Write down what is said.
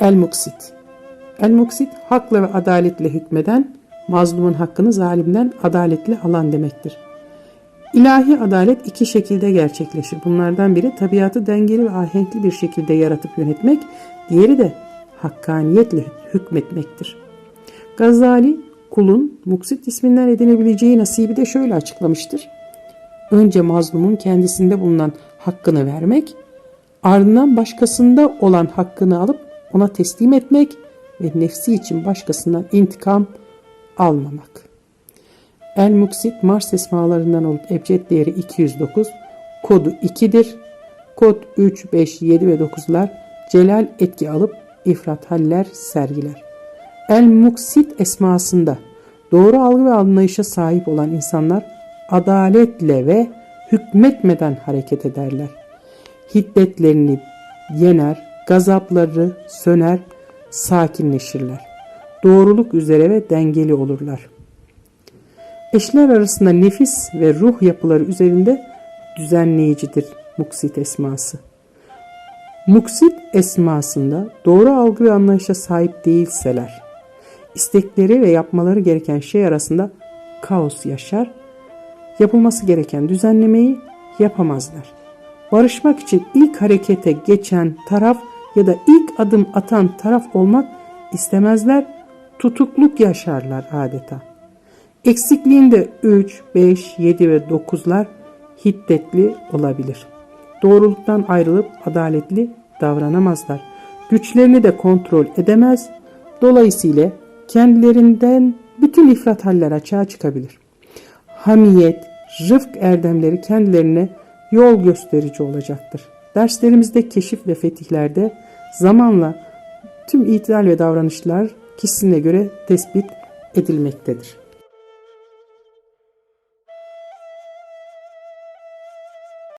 El-Muksit El-Muksit hakla ve adaletle hükmeden, mazlumun hakkını zalimden adaletle alan demektir. İlahi adalet iki şekilde gerçekleşir. Bunlardan biri tabiatı dengeli ve ahenkli bir şekilde yaratıp yönetmek, diğeri de hakkaniyetle hükmetmektir. Gazali, kulun muksit isminden edinebileceği nasibi de şöyle açıklamıştır. Önce mazlumun kendisinde bulunan hakkını vermek, ardından başkasında olan hakkını alıp ona teslim etmek ve nefsi için başkasından intikam almamak. El Muksit Mars esmalarından olup ebced değeri 209, kodu 2'dir. Kod 3, 5, 7 ve 9'lar celal etki alıp ifrat haller sergiler. El Muksit esmasında doğru algı ve anlayışa sahip olan insanlar adaletle ve hükmetmeden hareket ederler. Hiddetlerini yener, gazapları söner, sakinleşirler. Doğruluk üzere ve dengeli olurlar. Eşler arasında nefis ve ruh yapıları üzerinde düzenleyicidir Muksit esması. Muksit esmasında doğru algı ve anlayışa sahip değilseler, istekleri ve yapmaları gereken şey arasında kaos yaşar, yapılması gereken düzenlemeyi yapamazlar. Barışmak için ilk harekete geçen taraf ya da ilk adım atan taraf olmak istemezler, tutukluk yaşarlar adeta. Eksikliğinde 3, 5, 7 ve 9'lar hiddetli olabilir. Doğruluktan ayrılıp adaletli davranamazlar. Güçlerini de kontrol edemez. Dolayısıyla kendilerinden bütün ifrat haller açığa çıkabilir. Hamiyet, rıfk erdemleri kendilerine yol gösterici olacaktır. Derslerimizde keşif ve fetihlerde zamanla tüm itidal ve davranışlar kişisine göre tespit edilmektedir.